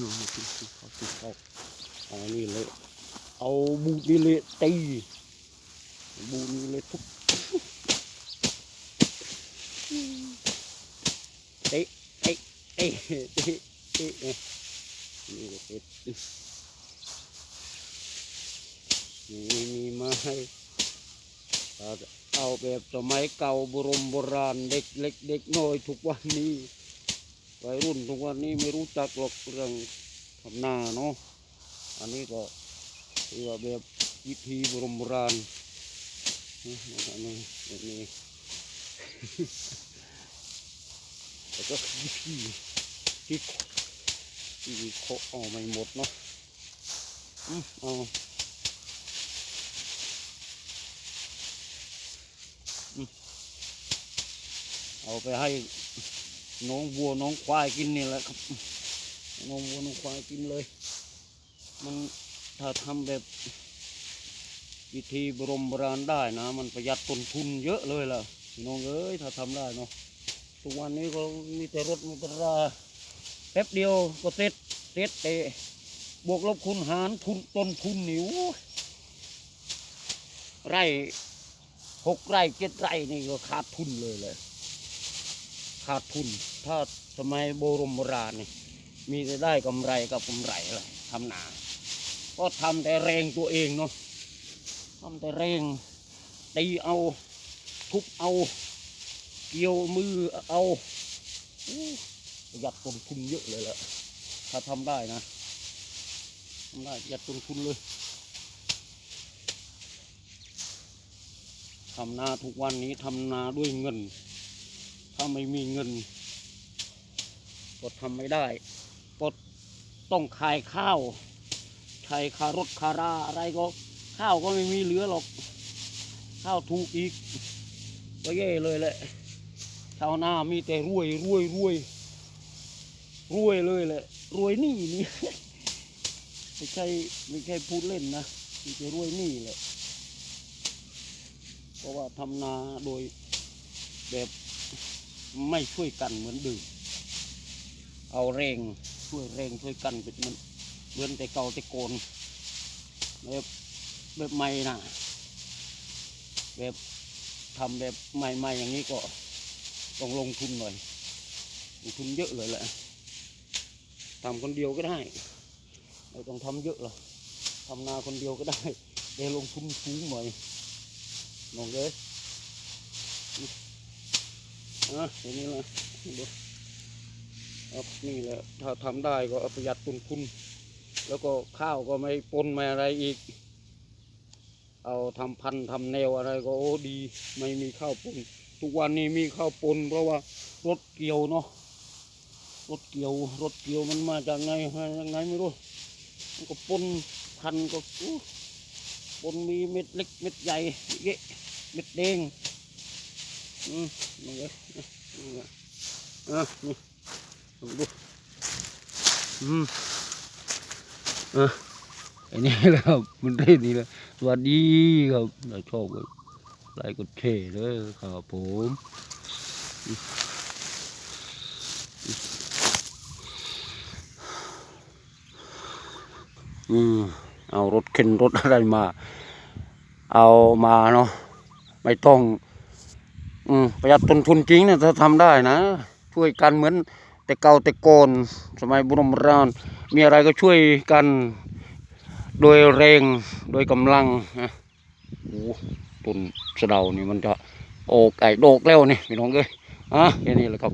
น้องกินกินข้าวกินข้าวเอานี่เลยเอาบูนี่เลยตีบูนี่เลยทุบเตะเตะเตะเตะเตะเอ๊ะนี่เลยเตะนี่มีไม้เอาแบบสมัยเก่าโบรมโบราณเด็กเล็กเด็กน้อยทุกวันนี้ วัยรุ่นทุกวันนี้ไม่รู้จักหรอกเรื่องทำนาเนาะอันนี้ก็ถือว่าแบบวิธีโบรโบราณนี่อันนี้แบบนี้แต่ก็วิธีที่ที่เขาเอาไม่หมดเนาะอืมเอาเอาไปให้ น้องวัวน้องควายกินนี่แหละครับน้องวัวน้องควายกินเลย มันถ้าทำแบบวิธีบรมโบราณได้นะ มันประหยัดต้นทุนเยอะเลยล่ะพี่น้องเอ้ยถ้าทำได้เนาะทุกวันนี้ก็มีแต่รถมุตราแป๊บเดียวก็เสร็จเสร็จเตะบวกลบคูณหารทุนต้นทุนหนิวไร่หกไร่เจ็ดไร่นี่ก็ขาดทุนเลยเลย ขาดทุน ถ้าสมัยโบรมโบราณนี่มีแต่ได้กำไรกับกำไรเลยทำนา ก็ทำแต่แรงตัวเองเนาะทำแต่แรงตีเอาทุบเอา เกี่ยวมือเอาอู้ประหยัดต้นทุนเยอะเลยแหละถ้าทำได้นะทำได้ประหยัดต้นทุนเลยทำนาทุกวันนี้ทำนาด้วยเงิน ถ้าไม่มีเงินก็ทำไม่ได้ก็ต้องขายข้าวขายคารถคาราอะไรก็ข้าวก็ไม่มีเหลือหรอก ข้าวถูกอีก ก็แย่เลยแหละชาวนามีแต่รวยรวยรวยรวยเลยแหละ รวยหนี้นี่ไม่ใช่ไม่ใช่พูดเล่นนะมีแต่รวยหนี้แหละเพราะว่าทำนาโดยแบบ ไม่ช่วยกันเหมือนเดิมเอาแรงช่วยแรงช่วยกันเป็นเหมันเหมือนแต่เก่าแต่โกนแบบแบบใหม่นะแบบทำแบบใหม่ๆอย่างนี้ก็ต้องลงทุนหน่อยลงทุนเยอะเลยแหละทำคนเดียวก็ได้ไม่ต้องทำเยอะหรอกทำนาคนเดียวก็ได้แต่ลงทุนสูงหน่อยน้องเลย อะอย่างนี้ละดูครับนี่แหละถ้าทำได้ก็ประหยัดต้นทุนแล้วก็ข้าวก็ไม่ปนไม่อะไรอีก เอาทำพันธุ์ทำแนวอะไรก็โอ้ดี ไม่มีข้าวปน ทุกวันนี้มีข้าวปน เพราะว่ารถเกี่ยวเนาะ รถเกี่ยว รถเกี่ยวมันมาจากไงมาจากไงไม่รู้ มันก็ปนพันก็ปนมีเม็ดเล็กเม็ดใหญ่เยอะเม็ดแดง อืมนี่เลยนี่เลยอะนี่ลองดูอืมอะอันนี้และครับมันได้ดีเลยสวัสดีครับเราชอบกันไลค์กดแชร์ด้วยครับผมอืมเอารถเข็นรถอะไรมา เอามาเนาะไม่ต้อง อืมประหยัดต้นทุนจริงนะถ้าทำได้นะ ช่วยกันเหมือนแต่เก่าแต่ก่อนสมัยบุรมโบราณมีอะไรก็ช่วยกันโดยแรงโดยกำลังนะโอ้ต้นสะเดานี่มันจะโอกไก่โดกแล้วนี่พี่น้องเอ้ยอะแค่นี้แหละครับ